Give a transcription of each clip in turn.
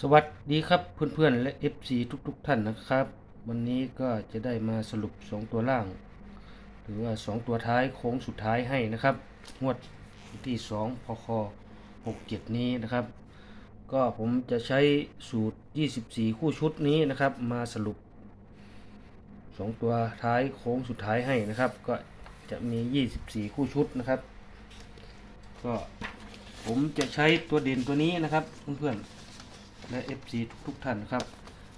สวัสดีครับเพื่อนๆและ FC ทุกๆทท่านนะครับ วันนี้ก็จะได้มาสรุป 2 ตัวล่าง หรือว่า 2 ตัวท้ายโค้งสุดท้ายให้นะครับงวดที่ 2 พค 67 นี้นะครับ ก็ผมจะใช้สูตร 24 คู่ชุดนี้นะครับ มาสรุป 2 ตัวท้ายโค้งสุดท้ายให้นะครับ ก็จะมี 24 คู่ชุดนะครับ ก็ผมจะใช้ตัวเด่นตัวนี้นะครับเพื่อนๆ และ FC ทุกๆท่านนะครับ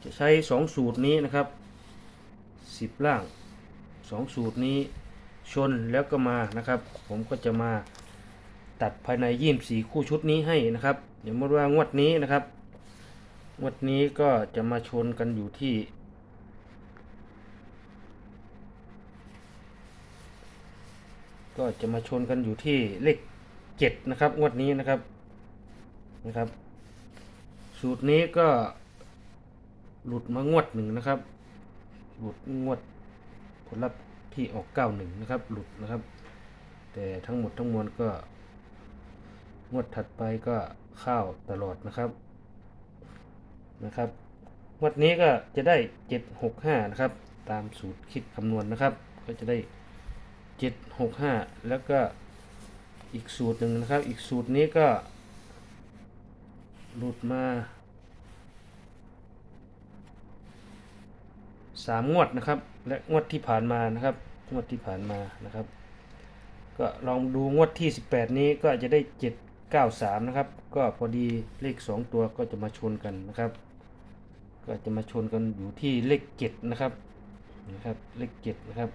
จะใช้ 2 สูตรนี้นะครับ 10 ล่าง 2 สูตรนี้ชนแล้วก็มานะครับ ผมก็จะมาตัดภายในยี่มสีคู่ชุดนี้ให้นะครับอย่างมื่อว่างวดนี้นะครับ งวดนี้ก็จะมาชนกันอยู่ที่ก็จะมาชนกันอยู่ที่เลขเจ็ดนะครับ งวดนี้นะครับนะครับ สูตรนี้ก็หลุดมางวดหนึ่งนะครับ หลุดงวดผลลัพธ์ที่ออกเก้าหนึ่งนะครับ หลุดนะครับ แต่ทั้งหมดทั้งมวลก็ งวดถัดไปก็เข้าตลอดนะครับ นะครับ งวดนี้ก็จะได้เจ็ดหกห้านะครับ ตามสูตรคิดคำนวณนะครับ ก็จะได้เจ็ดหกห้าแล้วก็อีกสูตรหนึ่งนะครับ อีกสูตรนี้ก็ หลุดมาสามงวดนะครับ และงวดที่ผ่านมานะครับ งวดที่ผ่านมานะครับ ก็ลองดูงวดที่ 18 นี้ก็จะได้ 793 นะครับ ก็พอดีเลข 2 ตัวก็จะมาชนกันนะครับ ก็จะมาชนกันอยู่ที่เลข 7 นะครับนะครับเลข 7 นะครับ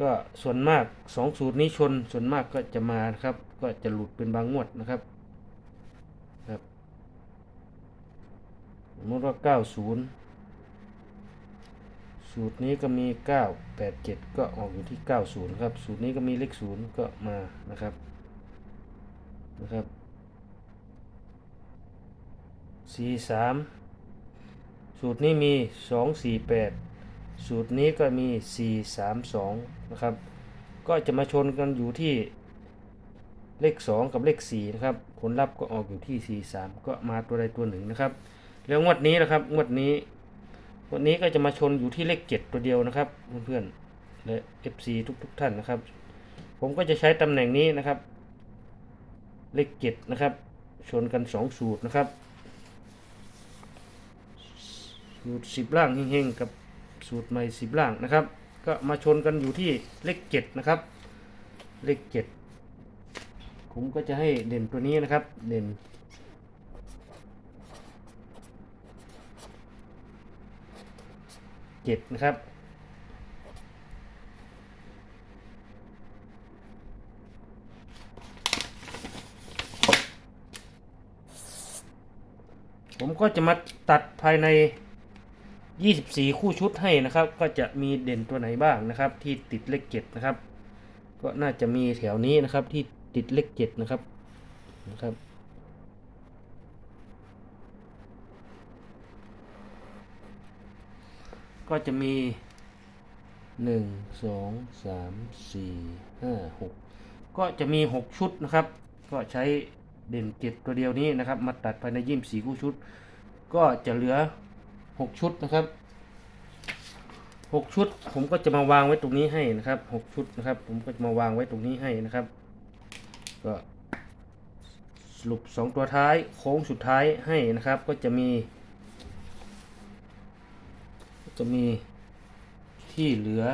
ก็ส่วนมาก 2 สูตรนี้ชนส่วนมากก็จะมานะครับ ก็จะหลุดเป็นบางงวดนะครับครับ สมมติว่า 90 สูตรนี้ก็มี 9 8 7 ก็ออกอยู่ที่ 90 ครับ สูตรนี้ก็มีเลข 0 ก็มานะครับนะครับ43สูตรนี้มี 2 4 8 สูตรนี้ก็มี 4 3 2 นะครับ ก็จะมาชนกันอยู่ที่เลข 2 กับเลข 4 นะครับ ผลลัพธ์ก็ออกอยู่ที่ 4 3 ก็มาตัวใดตัวหนึ่งนะครับ แล้วงวดนี้นะครับ งวดนี้งวดนี้ก็จะมาชนอยู่ที่เลข7ตัวเดียวนะครับ เพื่อนๆและ FC ทุกๆทท่านนะครับ ผมก็จะใช้ตำแหน่งนี้นะครับ เลข7นะครับ ชนกัน2สูตรนะครับ สูตร10ล่างเฮงๆกับสูตรใหม่10ล่างนะครับ ก็มาชนกันอยู่ที่เลข7นะครับ เลข7ผมก็จะให้เด่นตัวนี้นะครับ เด่น เจ็ดนะครับ ผมก็จะมาตัดภายใน 24 คู่ชุดให้นะครับ ก็จะมีเด่นตัวไหนบ้างนะครับ ที่ติดเลขเจ็ดนะครับ ก็น่าจะมีแถวนี้นะครับที่ติดเลขเจ็ดนะครับนะครับ ก็จะมีหนึ่งสองสามสี่ห้าหกก็จะมีหกชุดนะครับ ก็ใช้เด่นเจ็ดตัวเดียวนี้นะครับ มาตัดภายในยี่มสี่คู่ชุด ก็จะเหลือหกชุดนะครับหกชุดผมก็จะมาวางไว้ตรงนี้ให้นะครับหกชุดนะครับ ผมก็จะมาวางไว้ตรงนี้ให้นะครับ ก็สรุปสองตัวท้ายโค้งสุดท้ายให้นะครับ ก็จะมี จะมีที่เหลือ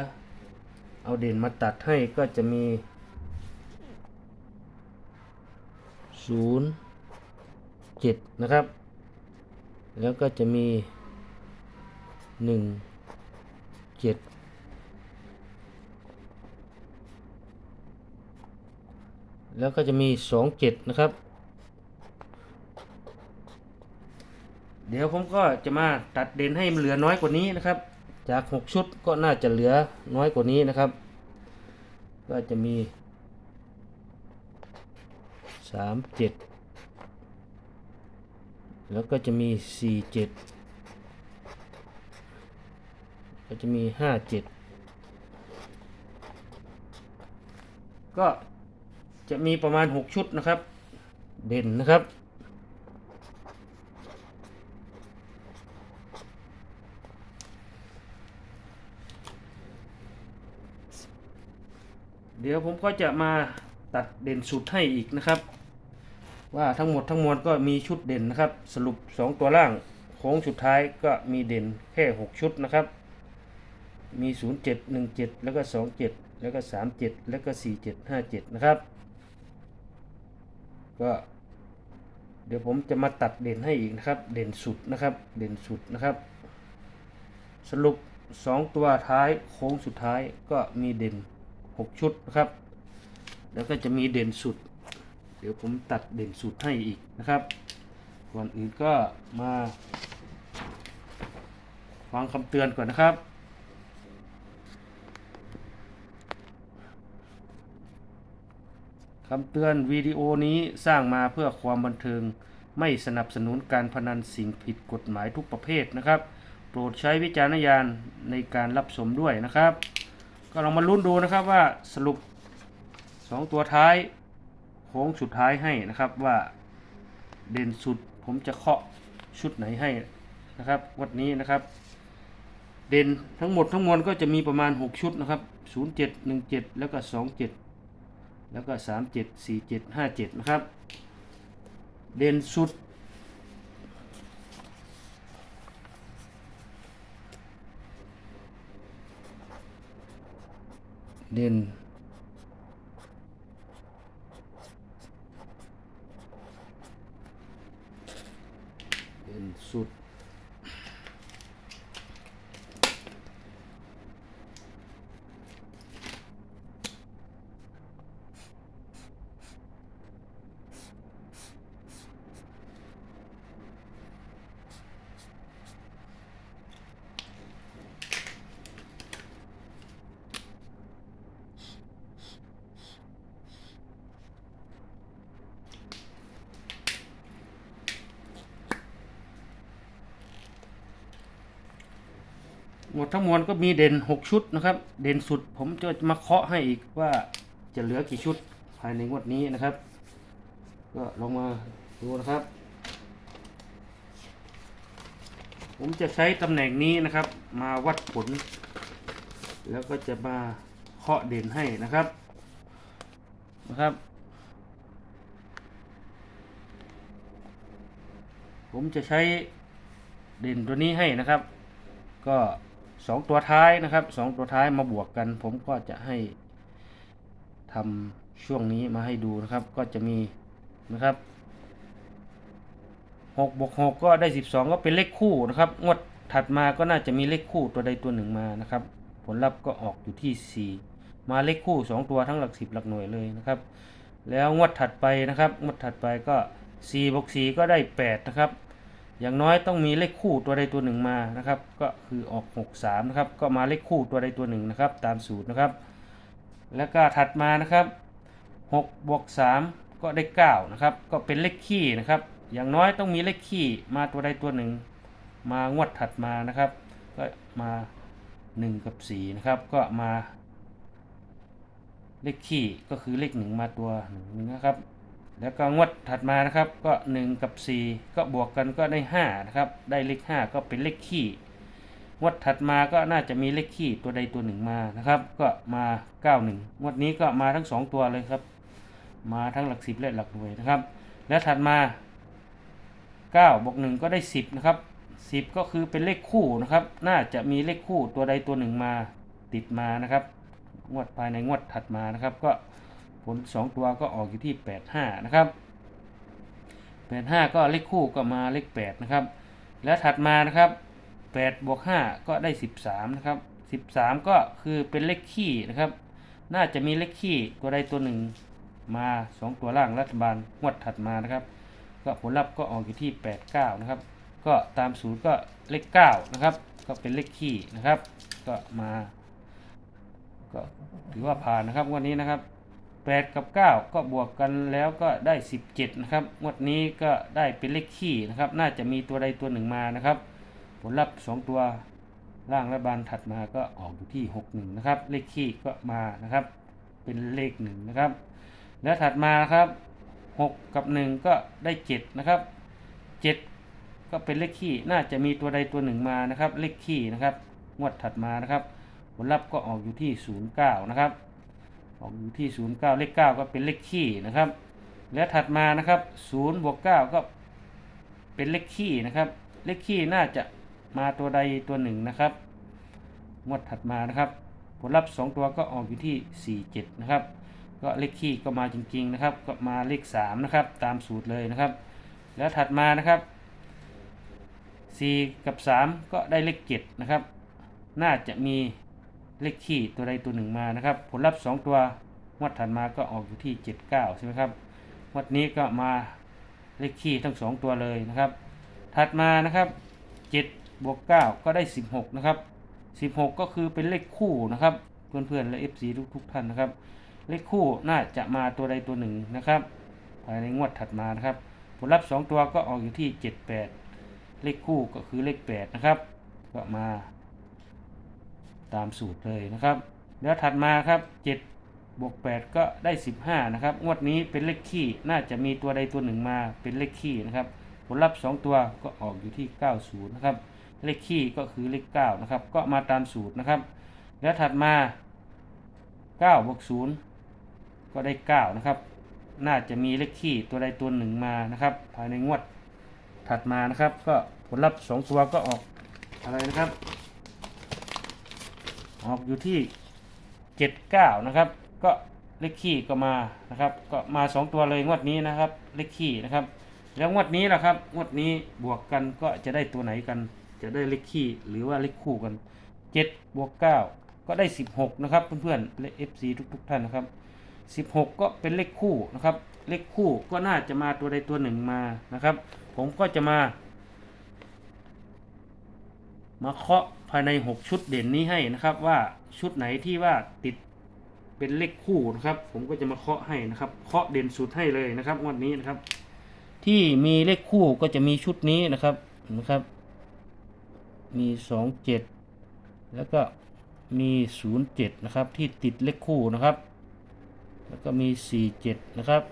เอาเด่นมาตัดให้ก็จะมี 0 7 นะครับ แล้วก็จะมี 1 7แล้วก็จะมี 2 7 นะครับ ดี๋ยวผมก็จะมาตัดเด่นให้มันเหลือน้อยกว่านี้นะครับ จาก 6 ชุดก็น่าจะเหลือน้อยกว่านี้นะครับ ก็จะมี 3 7 แล้วก็จะมี 4 7 ก็จะมี 5 7 ก็จะมีประมาณ 6 ชุดนะครับ เด่นนะครับ เดี๋ยวผมก็จะมาตัดเด่นสุดให้อีกนะครับ ว่าทั้งหมดทั้งมวลก็มีชุดเด่นนะครับ สรุป 2 ตัวล่างโค้งสุดท้ายก็มีเด่นแค่ 6 ชุดนะครับ มี 0 7 1 7 แล้วก็ 2 7 แล้วก็ 3 7 แล้วก็ 4 7 5 7 นะครับ ก็เดี๋ยวผมจะมาตัดเด่นให้อีกนะครับ เด่นสุดนะครับ เด่นสุดนะครับ สรุป 2 ตัวท้ายโค้งสุดท้ายก็มีเด่น 6 ชุดนะครับ แล้วก็จะมีเด่นสุด เดี๋ยวผมตัดเด่นสุดให้อีกนะครับก่อนอื่นก็มาฟังคำเตือนก่อนนะครับ คำเตือนวิดีโอนี้สร้างมาเพื่อความบันเทิงไม่สนับสนุนการพนันสิ่งผิดกฎหมายทุกประเภทนะครับ โปรดใช้วิจารณญาณในการรับชมด้วยนะครับ ก็ลองมาลุ้นดูนะครับว่าสรุป 2 ตัวท้ายโค้งสุดท้ายให้นะครับว่าเด่นสุดผมจะเคาะชุดไหนให้นะครับวันนี้นะครับ เด่นทั้งหมดทั้งมวลก็จะมีประมาณ 6 ชุดนะครับ 07 17 แล้วก็ 27 แล้วก็ 37 47 57 นะครับ เด่นสุด ดินเดินสุด หมดทั้งมวลก็มีเด่น 6 ชุดนะครับ เด่นสุดผมจะมาเคาะให้อีกว่าจะเหลือกี่ชุดภายในงวดนี้นะครับ ก็ลองมาดูนะครับ ผมจะใช้ตำแหน่งนี้นะครับ มาวัดผล แล้วก็จะมาเคาะเด่นให้นะครับนะครับ ผมจะใช้เด่นตัวนี้ให้นะครับ ก็ สองตัวท้ายนะครับสองตัวท้ายมาบวกกัน ผมก็จะให้ทำช่วงนี้มาให้ดูนะครับ ก็จะมีนะครับหกบวกหกก็ได้สิบสองก็เป็นเลขคู่นะครับ งวดถัดมาก็น่าจะมีเลขคู่ตัวใดตัวหนึ่งมานะครับ ผลลัพธ์ก็ออกอยู่ที่สี่มาเลขคู่สองตัวทั้งหลักสิบหลักหน่วยเลยนะครับ แล้วงวดถัดไปนะครับ งวดถัดไปก็สี่บวกสี่ก็ได้แปดนะครับ อย่างน้อยต้องมีเลขคู่ตัวใดตัวหนึ่งมานะครับ ก็คือออก 6 3นะครับ ก็มาเลขคู่ตัวใดตัวหนึ่งนะครับ ตามสูตรนะครับ แล้วก็ถัดมานะครับ6บวก3ก็ได้9นะครับ ก็เป็นเลขคี่นะครับ อย่างน้อยต้องมีเลขคี่มาตัวใดตัวหนึ่ง มางวดถัดมานะครับ ก็มา 1 กับ4นะครับ ก็มาเลขคี่ก็คือเลขหนึ่งมาตัวหนึ่งนะครับ แล้วก็งวดถัดมานะครับก็ 1 กับ 4 ก็บวกกันก็ได้5นะครับได้เลข5 ก็เป็นเลขคี่งวดถัดมาก็น่าจะมีเลขคี่ตัวใดตัวหนึ่งมานะครับ ก็มา 91งวดนี้ก็มาทั้ง 2 ตัวเลยครับ มาทั้งหลักสิบและหลักหน่วยนะครับ แล้วถัดมา9บวก1ก็ได้ 10นะครับ10 ก็คือเป็นเลขคู่นะครับ น่าจะมีเลขคู่ตัวใดตัวหนึ่งมาติดมานะครับ งวดภายในงวดถัดมานะครับ ก็ ผล 2 ตัวก็ออกอยู่ที่ 85 นะครับ 85 ก็เลขคู่ก็มาเลข 8 นะครับ แล้วถัดมานะครับ8บวก5ก็ได้ 13 นะครับ 13 ก็คือเป็นเลขคี่นะครับ น่าจะมีเลขคี่ตัวใดตัวหนึ่งมา 2 ตัวล่างรัฐบาลงวดถัดมานะครับ ก็ผลลัพธ์ก็ออกอยู่ที่ 89 นะครับ ก็ตามสูตรก็เลข9นะครับ ก็เป็นเลขคี่นะครับ ก็มาก็ถือว่าผ่านนะครับวันนี้นะครับ 8 กับ 9 ก็บวกกันแล้วก็ได้ 17 นะครับ งวดนี้ก็ได้เป็นเลขคี่นะครับ น่าจะมีตัวใดตัวหนึ่งมานะครับ ผลลัพธ์ 2 ตัวล่างและบานถัดมาก็ออกอยู่ที่ 61 นะครับ เลขคี่ก็มานะครับ เป็นเลข 1 นะครับ แล้วถัดมาครับ 6 กับ 1 ก็ได้ 7 นะครับ 7 ก็เป็นเลขคี่น่าจะมีตัวใดตัวหนึ่งมานะครับ เลขคี่นะครับ งวดถัดมานะครับ ผลลัพธ์ก็ออกอยู่ที่ 09 นะครับ ออกอยู่ที่ศูนย์เก้าเลขเก้าก็เป็นเลขคี่นะครับ และถัดมานะครับศูนย์บวกเก้าก็เป็นเลขคี่นะครับ เลขคี่น่าจะมาตัวใดตัวหนึ่งนะครับงวดถัดมานะครับ ผลลัพธ์สองตัวก็ออกอยู่ที่สี่เจ็ดนะครับ ก็เลขคี่ก็มาจริงๆนะครับ ก็มาเลขสามนะครับ ตามสูตรเลยนะครับ แล้วถัดมานะครับสี่กับสามก็ได้เลขเจ็ดนะครับ น่าจะมี เลขคี่ตัวใดตัวหนึ่งมานะครับ ผลลัพธ์สองตัวงวดถัดมาก็ออกอยู่ที่เจ็ดเก้าใช่ไหมครับงวดนี้ก็มาเลขคี่ทั้งสองตัวเลยนะครับ ถัดมานะครับเจ็ดบวกเก้าก็ได้สิบหกนะครับสิบหกก็คือเป็นเลขคู่นะครับ เพื่อนๆและ FC ทุกทุกท่านนะครับ เลขคู่น่าจะมาตัวใดตัวหนึ่งนะครับ ภายในงวดถัดมานะครับ ผลลัพธ์สองตัวก็ออกอยู่ที่เจ็ดแปดเลขคู่ก็คือเลขแปดนะครับ ก็มา ตามสูตรเลยนะครับ แล้วถัดมาครับเจ็ดบวกแปดก็ได้สิบห้านะครับ งวดนี้เป็นเลขคี่น่าจะมีตัวใดตัวหนึ่งมาเป็นเลขคี่นะครับผลลัพธ์สองตัวก็ออกอยู่ที่ 90 นะครับ เลขคี่ก็คือเลข9นะครับ ก็มาตามสูตรนะครับ แล้วถัดมา9บวก0ก็ได้ 9 นะครับ น่าจะมีเลขคี่ตัวใดตัวหนึ่งมานะครับ ภายในงวดถัดมานะครับ ก็ผลลัพธ์สองตัวก็ออกอะไรนะครับ ออกอยู่ที่79นะครับ ก็เลขคี่ก็มานะครับ ก็มา2ตัวเลยงวดนี้นะครับ เลขคี่นะครับ แล้วงวดนี้ล่ะครับงวดนี้บวกกันก็จะได้ตัวไหนกัน จะได้เลขคี่หรือว่าเลขคู่กัน7บวก9ก็ได้16นะครับเพื่อนๆและ FC ทุก ๆ ท่านนะครับ16ก็เป็นเลขคู่นะครับ เลขคู่ก็น่าจะมาตัวใดตัวหนึ่งมานะครับ ผมก็จะมา มาเคาะ ภายใน 6 ชุดเด่นนี้ให้นะครับว่าชุดไหนที่ว่าติดเป็นเลขคู่นะครับ ผมก็จะมาเคาะให้นะครับ เคาะเด่นสุดให้เลยนะครับงวดนี้นะครับ ที่มีเลขคู่ก็จะมีชุดนี้นะครับนะครับ มีสองเจ็ดแล้วก็มีศูนย์เจ็ดนะครับที่ติดเลขคู่นะครับ แล้วก็มีสี่เจ็ดนะครับ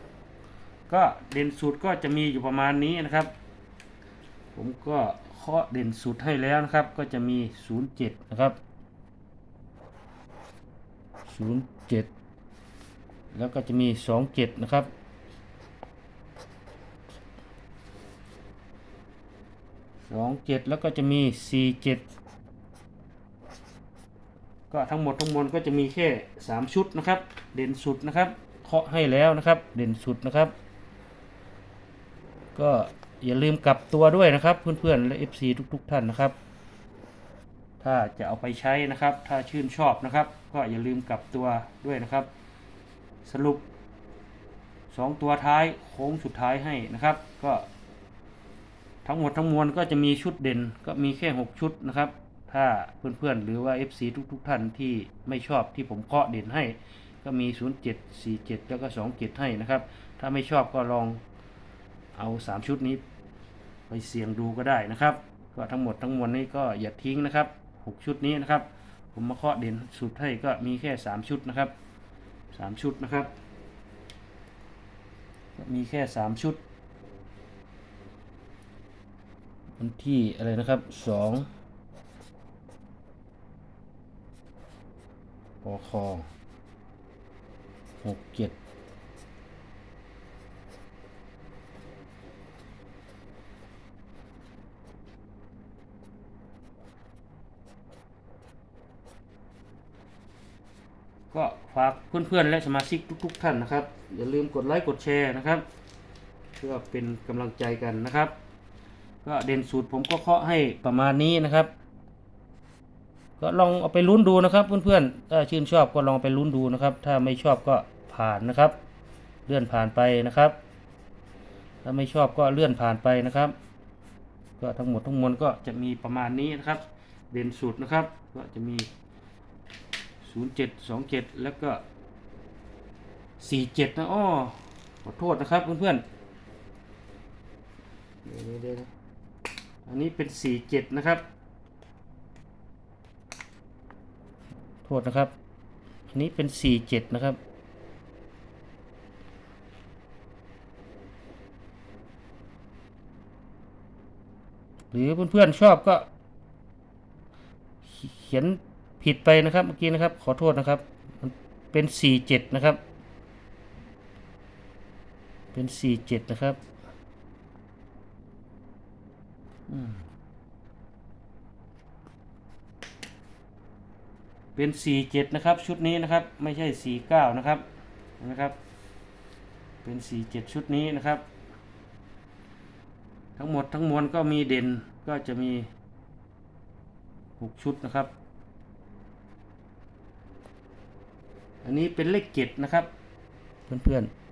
ก็เด่นสุดก็จะมีอยู่ประมาณนี้นะครับ ผมก็ เคาะเด่นสุดให้แล้วนะครับ ก็จะมีศูนย์เจ็ดนะครับศูนย์เจ็ดแล้วก็จะมีสองเจ็ดนะครับสองเจ็ดแล้วก็จะมีสี่เจ็ดก็ทั้งหมดทั้งมวลก็จะมีแค่สามชุดนะครับ เด่นสุดนะครับเคาะให้แล้วนะครับ เด่นสุดนะครับ ก็ อย่าลืมกลับตัวด้วยนะครับเพื่อนๆและ FC ทุกๆ ท่านนะครับ ถ้าจะเอาไปใช้นะครับ ถ้าชื่นชอบนะครับ ก็อย่าลืมกลับตัวด้วยนะครับ สรุปสองตัวท้ายโค้งสุดท้ายให้นะครับ ก็ ทั้งหมดทั้งมวลก็จะมีชุดเด่นก็มีแค่ 6 ชุดนะครับ ถ้าเพื่อนๆหรือว่า FC ทุกๆ ท่านที่ไม่ชอบที่ผมเคาะเด่นให้ ก็มี 07 47 แล้วก็ 27 ให้นะครับ ถ้าไม่ชอบก็ลองเอา 3 ชุดนี้ ไปเสี่ยงดูก็ได้นะครับ ก็ทั้งหมดทั้งมวลนี้ก็อย่าทิ้งนะครับ 6 ชุดนี้นะครับ ผมมาเคาะเด่นสุดให้ก็มีแค่ 3 ชุดนะครับ 3 ชุดนะครับมีแค่ 3 ชุดวันที่อะไรนะครับ2ปคหกเจ็ด ก็ฝากเพื่อนๆ และสมาชิกทุก ๆ ท่านนะครับ อย่าลืมกดไลค์กดแชร์นะครับ เพื่อเป็นกำลังใจกันนะครับ ก็เด่นสูตรผมก็เคาะให้ประมาณนี้นะครับ ก็ลองเอาไปลุ้นดูนะครับ เพื่อนๆถ้าชื่นชอบก็ลองไปลุ้นดูนะครับ ถ้าไม่ชอบก็ผ่านนะครับ เลื่อนผ่านไปนะครับ ถ้าไม่ชอบก็เลื่อนผ่านไปนะครับ ก็ทั้งหมดทั้งมวลก็จะมีประมาณนี้นะครับ เด่นสูตรนะครับ ก็จะมี 07 27แล้วก็47นะอ้อขอโทษนะครับเพื่อนๆเดี๋ยวเดี๋ยวนะอันนี้เป็นสี่เจ็ดนะครับ โทษนะครับ อันนี้เป็นสี่เจ็ดนะครับหรือเพื่อนๆชอบก็ เขียน ผิดไปนะครับเมื่อกี้นะครับ ขอโทษนะครับมันเป็นสี่เจ็ดนะครับ เป็นสี่เจ็ดนะครับเป็นสี่เจ็ดนะครับ ชุดนี้นะครับ ไม่ใช่สี่เก้านะครับนะครับ เป็นสี่เจ็ดชุดนี้นะครับ ทั้งหมดทั้งมวลก็มีเด่นก็จะมีหกชุดนะครับ อันนี้เป็นเลขเจ็ดนะครับ เพื่อนๆ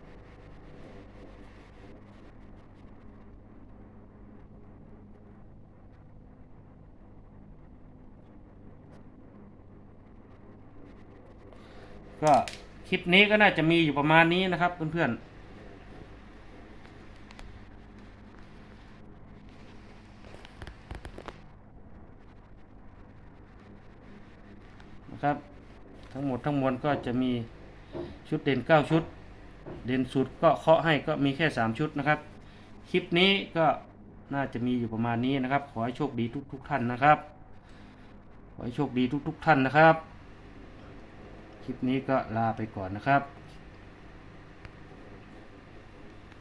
ก็คลิปนี้ก็น่าจะมีอยู่ประมาณนี้นะครับเพื่อนๆนะครับ ทั้งหมดทั้งมวลก็จะมีชุดเด่น 9 ชุด เด่นสุดก็เคาะให้ก็มีแค่ 3 ชุดนะครับ คลิปนี้ก็น่าจะมีอยู่ประมาณนี้นะครับ ขอให้โชคดีทุกทุกๆท่านนะครับ ขอให้โชคดีทุกทุกท่านนะครับ คลิปนี้ก็ลาไปก่อนนะครับ